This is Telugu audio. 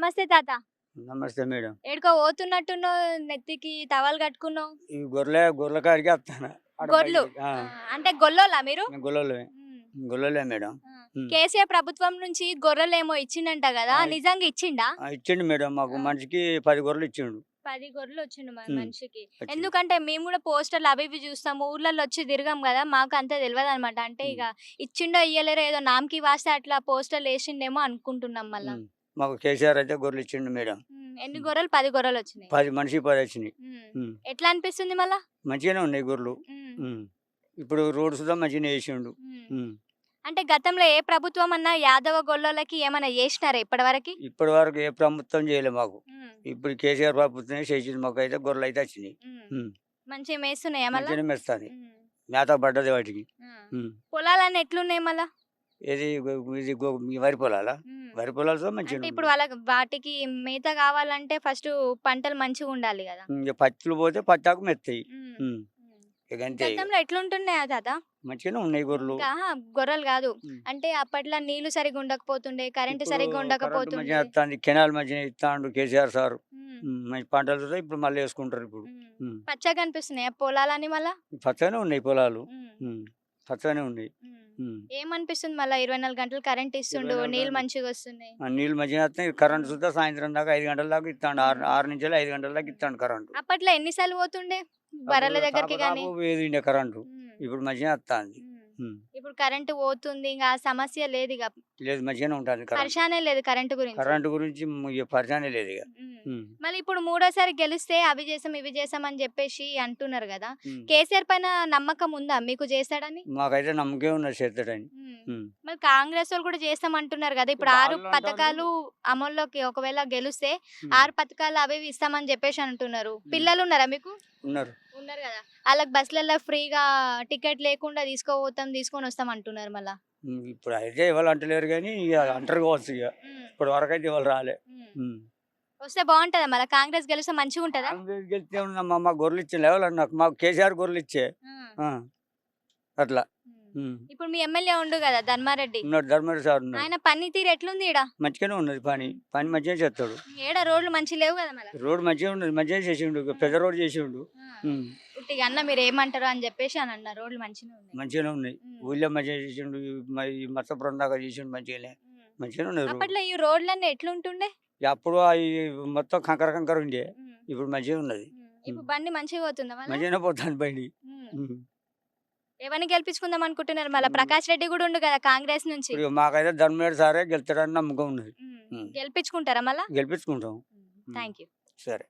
నమస్తే తాత. నమస్తే మేడం. ఎడుకో పోతున్నట్టున్నావు నెత్తికి టవల్ కట్టుకున్నావు. ఈ గొర్రె గొర్రెల కాడికి వస్తాను గొర్రెలు. అంటే గొల్లోలా మీరు? గొల్లలే మేడం. కేసీఆర్ ప్రభుత్వం నుంచి గొర్రెలు ఏమో ఇచ్చిండంట కదా నిజంగా ఇచ్చిండా? ఇచ్చిండు మేడం. మాకు. మనిషికి పది గొర్రెలు ఇచ్చిండు. పది గొర్రెలు వచ్చిండు మన. మనిషికి. ఎందుకంటే మేము కూడా పోస్టర్లు అవి ఇవి చూస్తాము ఊర్లలో వచ్చి తిరగం కదా మాకు అంత తెలియదు అనమాట అంటే. ఇక ఇచ్చిండో ఇయ్యలేరో ఏదో నామకి వాస్తే అట్లా పోస్టర్లు వేసిండేమో అనుకుంటున్నాం మళ్ళా. మాకు కేసీఆర్ అయితే గొర్రెలు ఇచ్చిండు మేడం. ఎన్ని గొర్రెలు? పది గొర్రెలు వచ్చినాయి. పది మనిషి పది వచ్చినాయి. ఉమ్. ఎట్లా అనిపిస్తుంది మళ్ళా? మంచిగానే ఉన్నాయి గొర్రెలు. ఉమ్, ఉమ్. ఇప్పుడు రోడ్ సుధా మంచిగానే వేసిండు ఉమ్. ఉమ్. అంటే గతంలో ఏ ప్రభుత్వం అన్నా యాదవ గొల్లలకి ఏమైనా చేసినారా ఇప్పటివరకు? ఇప్పటి వరకు ఏ ప్రభుత్వం చేయలే మాకు. ఇప్పుడు కేసీఆర్ ప్రభుత్వమే చేసింది మాకు అయితే గొర్రెలు అయితే వచ్చినాయి. ఉమ్. మంచిగా మేస్తున్నాయా మళ్ళా? మంచిగానే మెస్తాను ఉమ్. మేత పడ్డది వాటికి. ఆ. ఉమ్. పొలాలన్నీ ఎట్లున్నాయి మళ్ళా? గొ- ఇది గొ- ఈ వరి పొలాలా? ఉమ్. వరి పొలాలతో అంటే మంచిగా ఇప్పుడు వాళ్ళకి వాటికి మేత కావాలంటే ఫస్ట్ పంటలు మంచిగా ఉండాలి కదా ఇంకా పత్తులు పోతే పత్తాకు మెత్తాయి ఉమ్. ఇక అంతే ఇక. గతంలో ఎట్లుంటున్నాయా తాత మంచిగానే ఉన్నాయి గొర్రెలు గొర్రెలు కాదు. అంటే అప్పట్లో నీళ్ళు సరిగ్గా ఉండకపోతుండే కరెంట్ ఇప్పుడు సరిగ్గా కరెంటు ఉండకపోతుండే మంచిగా వస్తుంది కెనాల్ మంచిగా ఇస్తాడు కేసీఆర్ సార్ ఉమ్. మంచి పంటలు వస్తాయి, ఇప్పుడు మళ్ళీ వేసుకుంటారు ఇప్పుడు ఉమ్. ఉమ్. పచ్చగా కనిపిస్తున్నాయి పొలాలని మళ్ళా పచ్చగానే ఉన్నాయి పొలాలు ఉమ్. ఉమ్. పచ్చగానే ఉన్నాయి. ఏమనిపిస్తుంది మళ్ళీ ఇరవై నాలుగు గంటలు కరెంట్ ఇస్తుండు 24 నీళ్ళు. మంచిగా వస్తున్నాయి? నీళ్ళు మంచిగా వస్తాయి కరెంట్ సుద్దా సాయంత్రం దాకా ఐదు గంటల దాకా ఇస్తాడు. ఆరు ఆరు నుంచి ఐదు గంటల దాకా ఇస్తాడు కరెంటు. అప్పట్లో ఎన్నిసార్లు పోతుండే? బర్రెల దగ్గరికి కానీ ఇండే కరెంటు. ఇప్పుడు మంచిగా వస్తుంది. ఇప్పుడు కరెంటు పోతుంది ఇంకా ఆ సమస్య లేదు ఇక లేదు మంచిగానే ఉంటుంది కరెంట్. పరిశానే లేదు కరెంటు గురించి. కరెంటు గురించి ఇక పరిచయం లేదు ఇక ఉమ్. ఉమ్. మళ్ళీ ఇప్పుడు మూడోసారి గెలిస్తే అవి చేసాం ఇవి చేసాం అని చెప్పేసి అంటున్నారు కదా. ఉమ్. కేసీఆర్ పైన నమ్మకం ఉందా? మీకు చేస్తాడని? మాకైతే నమ్మకే ఉన్నది చేస్తాడని. ఉమ్. ఉమ్. మరి కాంగ్రెస్ వాళ్ళు కూడా చేస్తాం అంటున్నారు కదా ఇప్పుడు ఆరు వాళ్ళు అంటారు- పథకాలు అమల్లోకి ఒకవేళ గెలిస్తే ఉమ్. ఆరు పథకాలు అవి ఇవి ఇస్తామని చెప్పేసి అంటున్నారు. పిల్లలు ఉన్నారా మీకు? ఉన్నారు. ఉన్నారు కదా వాళ్ళకి బస్సులలో ఫ్రీగా టికెట్ లేకుండా తీసుకోపోతాం తీసుకొని వస్తాం అంటున్నారు మళ్ళా. ఇప్పుడు అయితే ఇవాళ అంటలేరు కానీ ఇక అంటారు కావచ్చు ఇక ఉమ్. ఇప్పటి వరకు అయితే ఇవాళ రాలే. ఉమ్. వస్తే బాగుంటదా మళ్ళీ? కాంగ్రెస్ గెలిస్తే మంచిగా ఉంటదా? కాంగ్రెస్ గెలిస్తే మా గొర్రెలు ఇచ్చే లెవెల్ నాకు మాకు కేసీఆర్ గొర్రెలు ఇచ్చే. ఆ. అట్లా. ఇప్పుడు మీ ఎమ్మెల్యే ఉండు కదా ధర్మారెడ్డి. ఉన్నాడు ధర్మేశ్వర సార్ ఉన్నాడు. ఆయన పనితీరు ఎట్లుంది ఈడ? మంచిగానే ఉన్నది పని పని మంచిగా చేస్తాడు. ఏడ రోడ్లు మంచి లేవు కదా మళ్ళీ రోడ్ మంచిగా ఉన్నది మంచిగా చేసిండు పెద్ద రోడ్ చేసిండు. ఉమ్. ఉట్టిగా అన్న మీరు ఏమంటారు అని చెప్పేసి అని అన్న రోడ్లు మంచిగా ఉన్నాయి. మంచిగానే ఉన్నాయి. ఊళ్ళో మంచిగా చేసిండు ఈ మ- ఈ మత్స్యపురం దాకా చేసిండు మంచిగానే. ఉమ్. మంచిగానే ఉన్నది రోడ్. అప్పట్లో ఈ రోడ్లన్నీ ఎట్లుంటుండే? అప్పుడు అవి మొత్తం కంకర కంకర ఉండే. ఉమ్. ఇప్పుడు మంచిగా ఉన్నది. ఇప్పుడు బండి మంచిగా పోతుందా మళ్ళీ? మంచిగానే పోతాను బండి. ఉమ్. ఎవరిని గెలిపించుకుందాం అనుకుంటున్నారు? మళ్ళీ ప్రకాష్ రెడ్డి కూడా ఉండు కదా కాంగ్రెస్ నుంచి. మాకైతే ధర్మేడు సారే గెలుతాడని నమ్మకం ఉన్నది. గెలిపించుకుంటారా మళ్ళా? గెలిపించుకుంటాం. థ్యాంక్ యూ సరే.